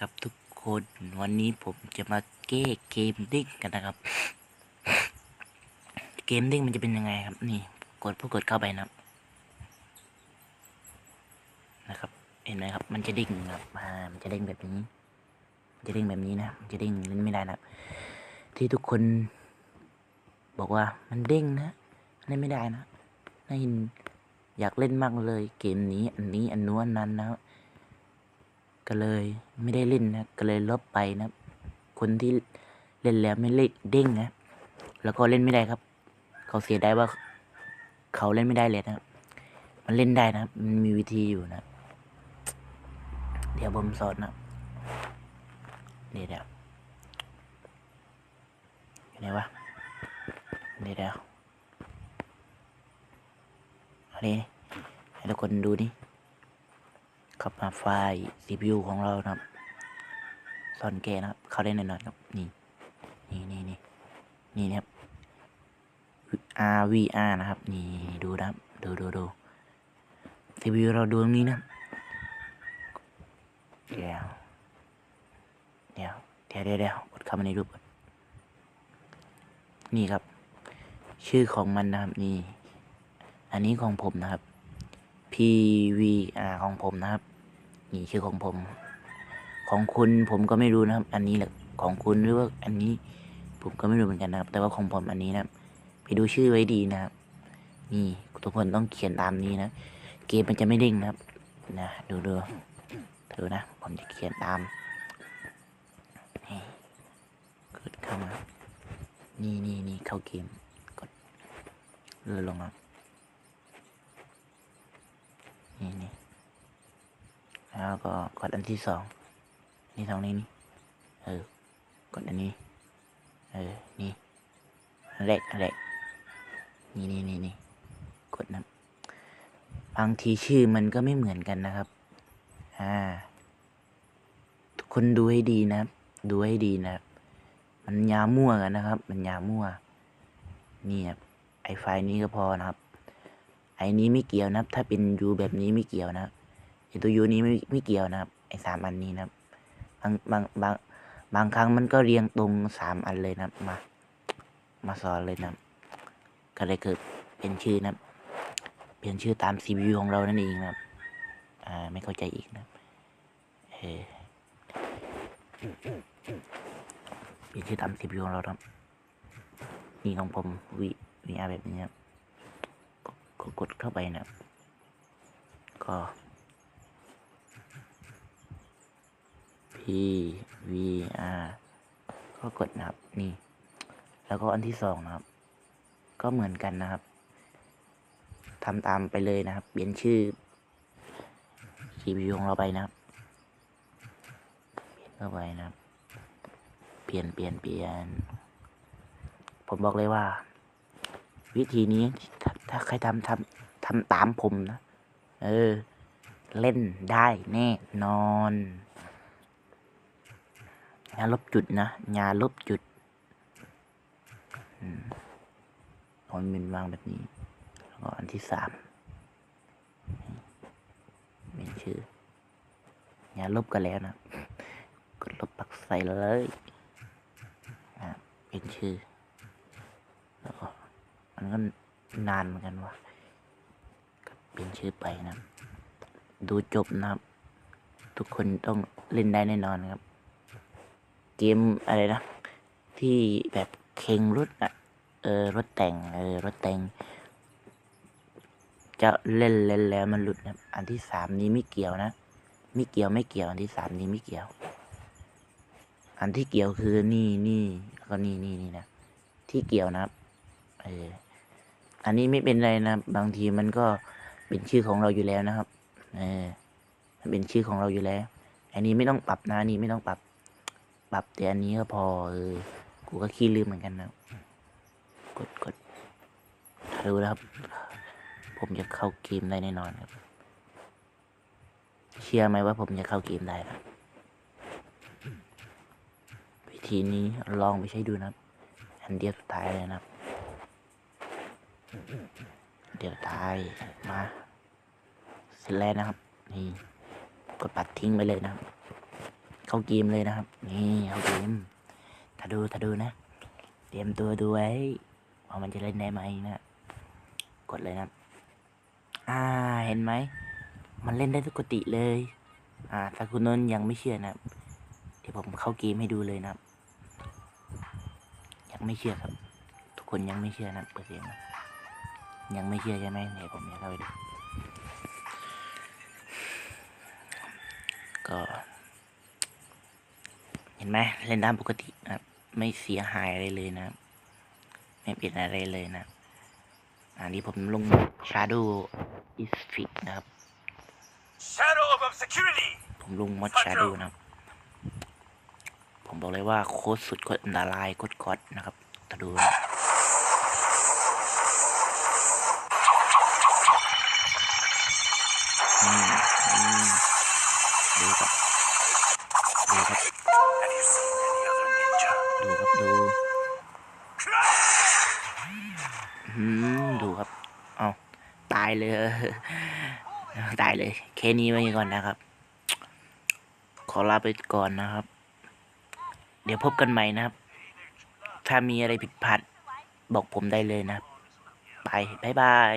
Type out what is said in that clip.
ครับทุกคนวันนี้ผมจะมาแก้เกมดิ้งกันนะครับ เกมดิ้งมันจะเป็นยังไงครับ นี่ กดผู้กดเข้าไปนะนะครับ เห็นไหมครับ มันจะดิ้งครับอ่ามันจะเด้งแบบนี้มันจะเด้งแบบนี้นะมันจะเด้งเล่นไม่ได้นะครับที่ทุกคน บอกว่ามันเด้งนะเล่นไม่ได้นะน่ายินอยากเล่นมากเลย เกมนี้ อันนี้อันนู้นอันนั้นนะครับ ก็เลยไม่ได้เล่นนะก็เลยลบไปนะคนที่เล่นแล้วไม่เล่นเด้งนะแล้วก็เล่นไม่ได้ครับ เขาเสียดายว่า เขาเล่นไม่ได้เลยนะมันเล่นได้นะมันมีวิธีอยู่นะ เดี๋ยวผมสอนนะเดี๋ยวเดี๋ยวอยู่ไหนวะเดี๋ยวเดี๋ยวอันนี้ให้ทุกคนดูนี่ เข้ามาไฟล์ CPU ของเรานะครับซ่อนแกะนะครับ เข้าได้แน่นอนครับ นี่ นี่นี่นี่นี่นะครับ RVR นะครับ นี่ดูนะครับ ดูดูดู CPU เราดูตรงนี้นะเดี๋ยวเดี๋ยวเดี๋ยวเดี๋ยวเดี๋ยวกดเข้ามาในรูปนี่ครับ ชื่อของมันนะครับ นี่ อันนี้ของผมนะครับ PVR ของผมนะครับ นี่ชื่อของผม ของคุณผมก็ไม่รู้นะครับ อันนี้แหละของคุณหรือว่าอันนี้ ผมก็ไม่รู้เหมือนกันนะครับ แต่ว่าของผมอันนี้นะครับไปดูชื่อไว้ดีนะครับ นี่ทุกคนต้องเขียนตามนี้นะ เกมมันจะไม่เด้งนะครับ นะดูดูดูนะ ผมจะเขียนตามนี่กดเข้ามานี่นี่นี่เข้าเกมกดเลื่อนลงครับนี่นี่ แล้วก็กดอันที่สองนี่สองนี้นี่เออกดอันนี้ เออ นี่อันแรกอันแรกนี่นี่นี่นี่กดนะบางทีชื่อมันก็ไม่เหมือนกันนะครับ อ่า ทุกคนดูให้ดีนะครับ ดูให้ดีนะครับ มันยามั่วกันนะครับ มันยามั่ว นี่ครับ ไอไฟนี้ก็พอนะครับ ไอนี้ไม่เกี่ยวนะครับ ถ้าเป็นยูแบบนี้ไม่เกี่ยวนะครับ อตัวยูนี้ไม่ไม่เกี่ยวนะครับ ไอ้สามอันนี้นะครับ บางบางบางบางครั้งมันก็เรียงตรงสามอันเลยนะครับ มา มาสอนเลยนะครับ ก็เลยเกิดเป็นชื่อนะครับ เปลี่ยนชื่อตาม CPU ของเรานั่นเองนะครับ อ่า ไม่เข้าใจอีกนะเออเปลี่ยนชื่อตาม CPU ของเราครับ นี่ของผมวิวีอาแบบนี้ครับก็กดเข้าไปนะก็ v r ก็กดนะครับนี่ แล้วก็อันที่สองนะครับ ก็เหมือนกันนะครับทำตามไปเลยนะครับ เปลี่ยนชื่อ CPU ของเราไปนะครับ เปลี่ยนเข้าไปนะครับ เปลี่ยนเปลี่ยนเปลี่ยน ผมบอกเลยว่า วิธีนี้ถ้าใครทำทำทำตามผมนะ เออ เล่นได้แน่นอน ยาลบจุดนะยาลบจุดอืมผมเป็นวางแบบนี้ แล้วก็อันที่สามเป็นชื่อยาลบกันแล้วนะกดลบปักใส่เลยเป็นชื่อแล้วก็มันก็นานเหมือนกันว่ะเป็นชื่อไปนะ ดูจบนะครับ ทุกคนต้องเล่นได้แน่นอนครับ เกมอะไรนะ ที่แบบเคงรถอะเออรถแต่งเออรถแต่ง จะเล่นเล่นแล้วมันหลุดนะอันที่สามนี้ไม่เกี่ยวนะไม่เกี่ยวไม่เกี่ยว อันที่สามนี้ไม่เกี่ยว อันที่เกี่ยวคือนี่นี่ก็นี่นี่นี่นะที่เกี่ยวนะครับเอออันนี้ไม่เป็นไรนะบางทีมันก็เป็นชื่อของเราอยู่แล้วนะครับ เออมันเป็นชื่อของเราอยู่แล้ว อันนี้ไม่ต้องปรับนะนนี้ไม่ต้องปรับ ปรับแต่อันนี้ก็พอเออกูก็ขี้ลืมเหมือนกันนะกดกดรู้แล้วครับ ผมจะเข้าเกมได้แน่นอนครับ เชื่อไหมว่าผมจะเข้าเกมได้นะวิธีนี้ลองไปใช้ดูนะครับ อันเดียวสุดท้ายเลยนะครับ เดี๋ยวตายมาเสร็จแล้วนะครับ นี่กดปัดทิ้งไปเลยนะครับ เข้าเกมเลยนะครับ นี่เข้าเกมถ้าดูถ้าดูนะ เตรียมตัวดูไว้ว่ามันจะเล่นได้ไหมนะ กดเลยนะ อ่าเห็นไหม มันเล่นได้ทุกกติเลย อ่าถ้าคุณนนยังไม่เชื่อนะ เดี๋ยวผมเข้าเกมให้ดูเลยนะ ยังไม่เชื่อครับ ทุกคนยังไม่เชื่อนะเปิดเสียงนะยังไม่เชื่อใช่ไหมเดี๋ยวผมจะเข้าไปดูก็ ห็นไหมเล่นได้ปกตินะครับไม่เสียหายอะไรเลยนะครับไม่เป็นอะไรเลยนะ อันนี้ผมลง Shadow is Fix นะครับ Shadow of obscurity! ผมลงมอด Shadow นะครับ ผมบอกเลยว่าโคตรสุดโคตรอันตรายโคตรก๊อดนะครับถ้าดูนะ เลยตายเลยแค่นี้ไว้ก่อนนะครับ ขอลาไปก่อนนะครับ เดี๋ยวพบกันใหม่นะครับ ถ้ามีอะไรผิดพลาดบอกผมได้เลยนะ ไป บ๊ายบาย